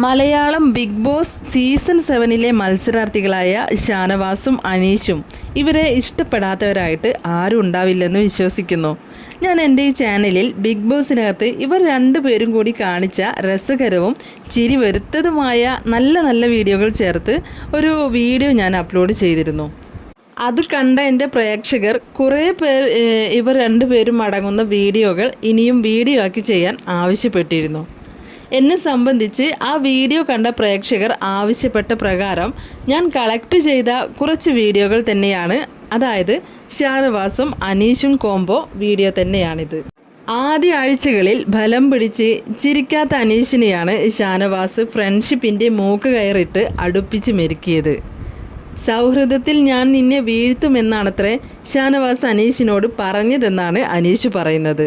Malayalam big Boss season സെവനിലെ മത്സരാർത്ഥികളായ ഷാനവാസും അനീഷും ഇവരെ ഇഷ്ടപ്പെടാത്തവരായിട്ട് ആരും ഉണ്ടാവില്ലെന്ന് വിശ്വസിക്കുന്നു. ഞാൻ എന്റെ ഈ ചാനലിൽ ബിഗ് ബോസിനകത്ത് ഇവർ രണ്ടുപേരും കൂടി കാണിച്ച രസകരവും ചിരി വരുത്തതുമായ നല്ല നല്ല വീഡിയോകൾ ചേർത്ത് ഒരു വീഡിയോ ഞാൻ അപ്ലോഡ് ചെയ്തിരുന്നു. അത് കണ്ട എന്റെ പ്രേക്ഷകർ കുറേ പേർ ഇവർ രണ്ടുപേരും അടങ്ങുന്ന വീഡിയോകൾ ഇനിയും വീഡിയോ ആക്കി ചെയ്യാൻ ആവശ്യപ്പെട്ടിരുന്നു. എന്നെ സംബന്ധിച്ച് ആ വീഡിയോ കണ്ട പ്രേക്ഷകർ ആവശ്യപ്പെട്ട പ്രകാരം ഞാൻ കളക്ട് ചെയ്ത കുറച്ച് വീഡിയോകൾ തന്നെയാണ്. അതായത് ഷാനവാസും അനീഷും കോംബോ വീഡിയോ തന്നെയാണിത്. ആദ്യ ആഴ്ചകളിൽ ഫലം പിടിച്ച് ചിരിക്കാത്ത അനീഷിനെയാണ് ഷാനവാസ് ഫ്രണ്ട്ഷിപ്പിന്റെ മൂക്ക് കയറിട്ട് അടുപ്പിച്ച് മെരുക്കിയത്. സൗഹൃദത്തിൽ ഞാൻ നിന്നെ വീഴ്ത്തുമെന്നാണത്രേ ഷാനവാസ് അനീഷിനോട് പറഞ്ഞതെന്നാണ് അനീഷ് പറയുന്നത്.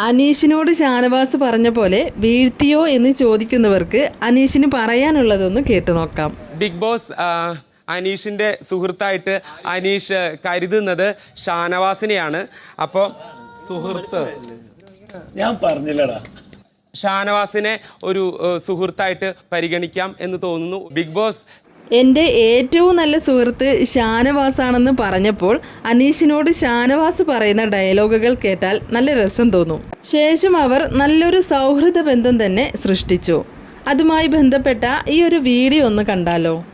അനീഷിനോട് ഷാനവാസ് പറഞ്ഞ പോലെ വീഴ്ത്തിയോ എന്ന് ചോദിക്കുന്നവർക്ക് അനീഷിന് പറയാനുള്ളതൊന്ന് കേട്ടു നോക്കാം. ബിഗ് ബോസ് അനീഷിന്റെ സുഹൃത്തായിട്ട് അനീഷ് കരുതുന്നത് ഷാനവാസിനെയാണ്. അപ്പോൾ സുഹൃത്ത്. ഞാൻ പറഞ്ഞില്ലടാ. ഷാനവാസിനെ ഒരു സുഹൃത്തായിട്ട് പരിഗണിക്കാം എന്ന് തോന്നുന്നു. ബിഗ് ബോസ് എന്റെ ഏറ്റവും നല്ല സുഹൃത്ത് ഷാനവാസാണെന്ന് പറഞ്ഞപ്പോൾ അനീഷിനോട് ഷാനവാസ് പറയുന്ന ഡയലോഗുകൾ കേട്ടാൽ നല്ല രസം തോന്നും. ശേഷം അവർ നല്ലൊരു സൗഹൃദ ബന്ധം തന്നെ സൃഷ്ടിച്ചു. അതുമായി ബന്ധപ്പെട്ട ഈ ഒരു വീഡിയോ ഒന്ന് കണ്ടാലോ?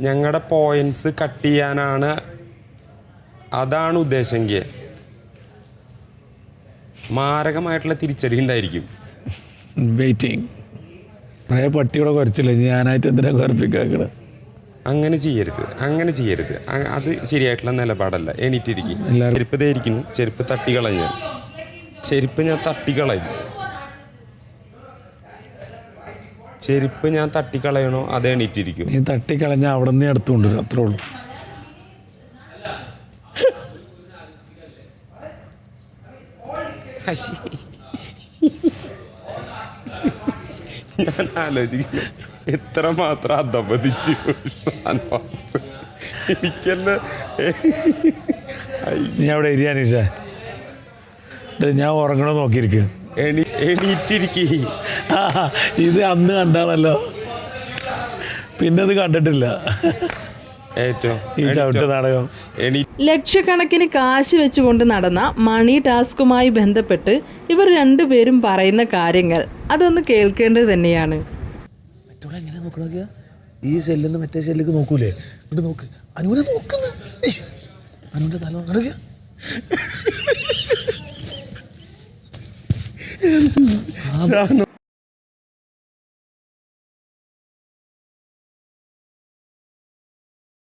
ഞങ്ങളുടെ പോയിന്റ്സ് കട്ട് ചെയ്യാനാണ് അതാണ് ഉദ്ദേശമെങ്കിൽ മാരകമായിട്ടുള്ള തിരിച്ചടി ഉണ്ടായിരിക്കും. വെയിറ്റിംഗ് പഴയ പട്ടിയുടെ കുറച്ചില്ല? ഞാനായിട്ട് എന്തിനാ കുറപ്പിക്കാക്കട അങ്ങനെ ചെയ്യരുത്. അങ്ങനെ ചെയ്യരുത്. അത് ശരിയായിട്ടുള്ള നിലപാടല്ല. എണീറ്റിരിക്കും. ചെരുപ്പ് ധരിക്കുന്നു ചെരുപ്പ് തട്ടിക്കളഞ്ഞു ചെരുപ്പ് ഞാൻ തട്ടിക്കളയും. ചെരുപ്പ് ഞാൻ തട്ടിക്കളയണോ? അത് എണീറ്റിരിക്കും. നീ തട്ടിക്കളഞ്ഞ അവിടെ നിന്ന് എടുത്തുകൊണ്ടിരുന്നു അത്രേ ഉള്ളൂ. ഹശി. ഞാൻ ആലോചിക്കുന്നു. എത്ര മാത്രം അധപതിച്ചു ഷാനവാസ്. നീ അവിടെ ഞാൻ ഉറങ്ങണം എണീറ്റിരിക്കേ. ഇത് അന്ന് കണ്ടാണല്ലോ. പിന്നെ അത് കണ്ടിട്ടില്ല. ഈ ചവിട്ട് നാടകം. ലക്ഷക്കണക്കിന് കാശ് വെച്ചുകൊണ്ട് നടന്ന മണി ടാസ്കുമായി ബന്ധപ്പെട്ട് ഇവർ രണ്ടുപേരും പറയുന്ന കാര്യങ്ങൾ അതൊന്ന് കേൾക്കേണ്ടത് തന്നെയാണ്. ഈ ഷെല്ലിന്ന് മറ്റേ ഷെല്ലിക്ക് നോക്കൂലേ? ഇങ്ങോട്ട് നോക്ക്. അനുവിനെ നോക്കുന്നു. ഇയ്യ്. അനുവിന്റെ തല ഷാനു.